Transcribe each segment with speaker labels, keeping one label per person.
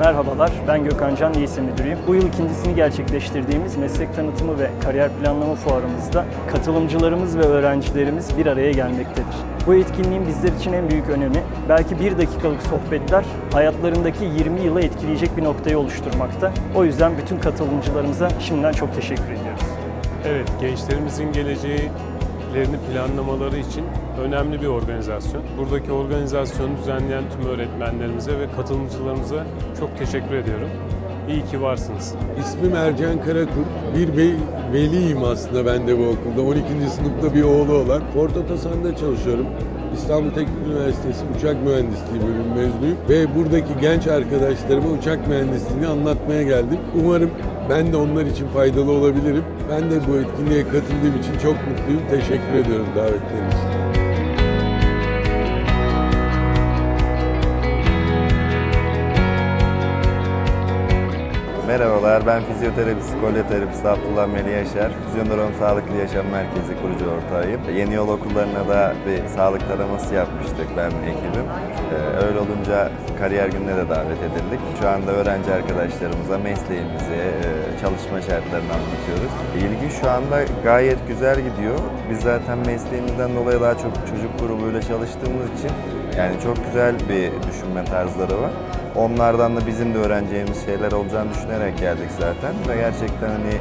Speaker 1: Merhabalar, ben Gökhan Can, lise müdürüyüm. Bu yıl ikincisini gerçekleştirdiğimiz meslek tanıtımı ve kariyer planlama fuarımızda katılımcılarımız ve öğrencilerimiz bir araya gelmektedir. Bu etkinliğin bizler için en büyük önemi, belki bir dakikalık sohbetler hayatlarındaki 20 yılı etkileyecek bir noktayı oluşturmakta. O yüzden bütün katılımcılarımıza şimdiden çok teşekkür ediyoruz.
Speaker 2: Evet, gençlerimizin geleceğlerini planlamaları için önemli bir organizasyon. Buradaki organizasyonu düzenleyen tüm öğretmenlerimize ve katılımcılarımıza çok teşekkür ediyorum. İyi ki varsınız.
Speaker 3: İsmim Ercan Karakurt. Bir ve- veliyim aslında ben de bu okulda. 12. sınıfta bir oğlu olan. Ford Otosan'da çalışıyorum. İstanbul Teknik Üniversitesi Uçak Mühendisliği bölümü mezunuyum. Ve buradaki genç arkadaşlarıma uçak mühendisliğini anlatmaya geldim. Umarım ben de onlar için faydalı olabilirim. Ben de bu etkinliğe katıldığım için çok mutluyum. Teşekkür ediyorum davetleriniz için.
Speaker 4: Merhabalar, ben fizyoterapist, kolyoterapist Abdullah Melih Yaşar. Fizyonörum Sağlıklı Yaşam Merkezi kurucu ortağıyım. Yeni yol okullarına da bir sağlık taraması yapmıştık ben ekibim. Ee, öyle olunca kariyer gününe de davet edildik. Şu anda öğrenci arkadaşlarımıza mesleğimizi, e, çalışma şartlarını anlatıyoruz. İlgi şu anda gayet güzel gidiyor. Biz zaten mesleğimizden dolayı daha çok çocuk grubuyla çalıştığımız için yani çok güzel bir düşünme tarzları var. Onlardan da bizim de öğreneceğimiz şeyler olacağını düşünerek geldik zaten ve gerçekten hani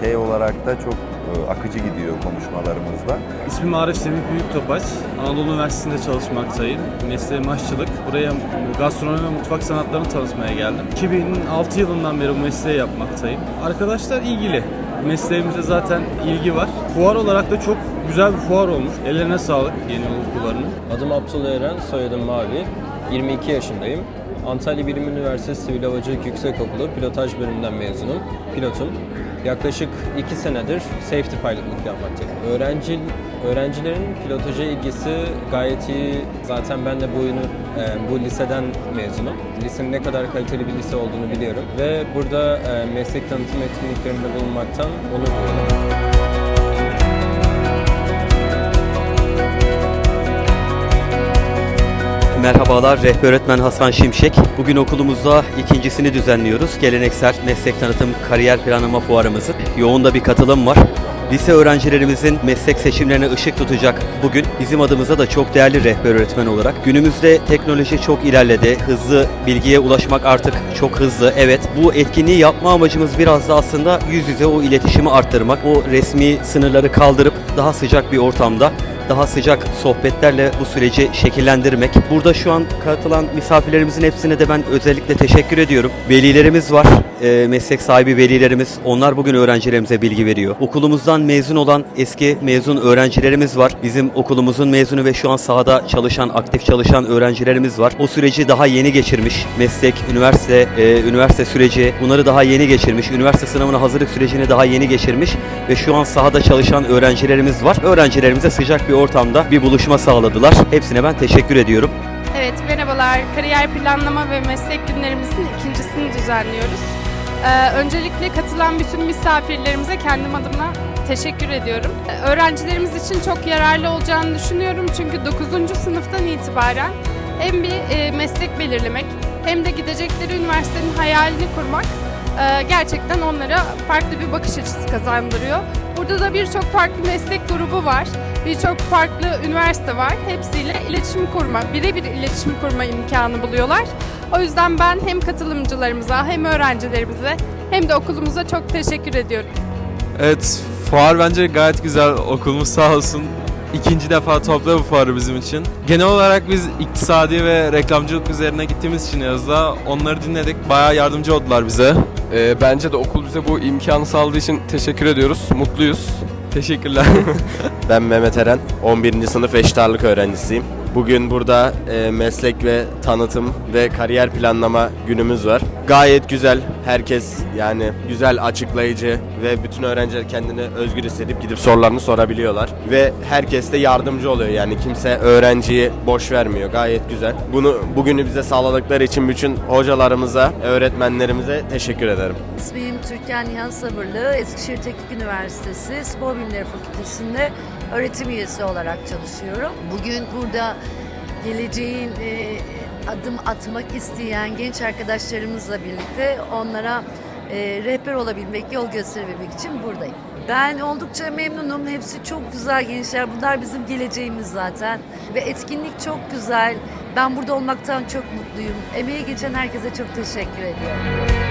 Speaker 4: şey olarak da çok e, akıcı gidiyor konuşmalarımızda.
Speaker 5: İsmim Arif Semih Büyüktopaç. Anadolu Üniversitesi'nde çalışmaktayım. Mesleğim aşçılık. Buraya gastronomi ve mutfak sanatlarını tanıtmaya geldim. 2006 yılından beri bu mesleği yapmaktayım. Arkadaşlar ilgili. Mesleğimize zaten ilgi var. Fuar olarak da çok güzel bir fuar olmuş. Ellerine sağlık yeni yol okullarının.
Speaker 6: Adım Abdullah Eren, soyadım Mavi. 22 yaşındayım. Antalya Bilim Üniversitesi Sivil Havacılık Yüksekokulu pilotaj bölümünden mezunum. Pilotum. Yaklaşık 2 senedir safety pilotluk yapmaktayım. Öğrenci, öğrencilerin pilotaja ilgisi gayet iyi. Zaten ben de bu, ünü- e, bu liseden mezunum. Lisenin ne kadar kaliteli bir lise olduğunu biliyorum. Ve burada e, meslek tanıtım etkinliklerinde bulunmaktan onur duyuyorum.
Speaker 7: Merhabalar, rehber öğretmen Hasan Şimşek. Bugün okulumuzda ikincisini düzenliyoruz. Geleneksel meslek tanıtım kariyer planlama fuarımızın. Yoğun da bir katılım var. Lise öğrencilerimizin meslek seçimlerine ışık tutacak bugün bizim adımıza da çok değerli rehber öğretmen olarak. Günümüzde teknoloji çok ilerledi. Hızlı bilgiye ulaşmak artık çok hızlı. Evet bu etkinliği yapma amacımız biraz da aslında yüz yüze o iletişimi arttırmak. O resmi sınırları kaldırıp daha sıcak bir ortamda daha sıcak sohbetlerle bu süreci şekillendirmek. Burada şu an katılan misafirlerimizin hepsine de ben özellikle teşekkür ediyorum. Velilerimiz var, e, meslek sahibi velilerimiz. Onlar bugün öğrencilerimize bilgi veriyor. Okulumuzdan mezun olan eski mezun öğrencilerimiz var. Bizim okulumuzun mezunu ve şu an sahada çalışan, aktif çalışan öğrencilerimiz var. O süreci daha yeni geçirmiş. Meslek, üniversite, e, üniversite süreci bunları daha yeni geçirmiş. Üniversite sınavına hazırlık sürecini daha yeni geçirmiş ve şu an sahada çalışan öğrencilerimiz var. Öğrencilerimize sıcak bir ortamda bir buluşma sağladılar. Hepsine ben teşekkür ediyorum.
Speaker 8: Evet, merhabalar. Kariyer planlama ve meslek günlerimizin ikincisini düzenliyoruz. Ee, öncelikle katılan bütün misafirlerimize kendim adımla teşekkür ediyorum. Ee, Öğrencilerimiz için çok yararlı olacağını düşünüyorum çünkü 9. sınıftan itibaren hem bir e, meslek belirlemek hem de gidecekleri üniversitenin hayalini kurmak e, gerçekten onlara farklı bir bakış açısı kazandırıyor. Burada da birçok farklı meslek grubu var. Birçok farklı üniversite var. Hepsiyle iletişim kurma, birebir iletişim kurma imkanı buluyorlar. O yüzden ben hem katılımcılarımıza hem öğrencilerimize hem de okulumuza çok teşekkür ediyorum.
Speaker 9: Evet, fuar bence gayet güzel. Okulumuz sağ olsun. İkinci defa topluyor bu fuarı bizim için. Genel olarak biz iktisadi ve reklamcılık üzerine gittiğimiz için Yaz'da onları dinledik. Bayağı yardımcı oldular bize.
Speaker 10: Ee, bence de okul bize bu imkanı sağladığı için teşekkür ediyoruz. Mutluyuz.
Speaker 9: Teşekkürler.
Speaker 11: Ben Mehmet Eren, 11. sınıf eşit ağırlık öğrencisiyim. Bugün burada e, meslek ve tanıtım ve kariyer planlama günümüz var. Gayet güzel. Herkes yani güzel, açıklayıcı ve bütün öğrenciler kendini özgür hissedip gidip sorularını sorabiliyorlar. Ve herkes de yardımcı oluyor. Yani kimse öğrenciyi boş vermiyor. Gayet güzel. Bunu bugünü bize sağladıkları için bütün hocalarımıza, öğretmenlerimize teşekkür ederim.
Speaker 12: İsmim Türkan Nihan Sabırlı. Eskişehir Teknik Üniversitesi Spor Bilimleri Fakültesi'nde öğretim üyesi olarak çalışıyorum. Bugün burada geleceğin e, adım atmak isteyen genç arkadaşlarımızla birlikte onlara e, rehber olabilmek, yol gösterebilmek için buradayım. Ben oldukça memnunum. Hepsi çok güzel gençler. Bunlar bizim geleceğimiz zaten. Ve etkinlik çok güzel. Ben burada olmaktan çok mutluyum. Emeği geçen herkese çok teşekkür ediyorum.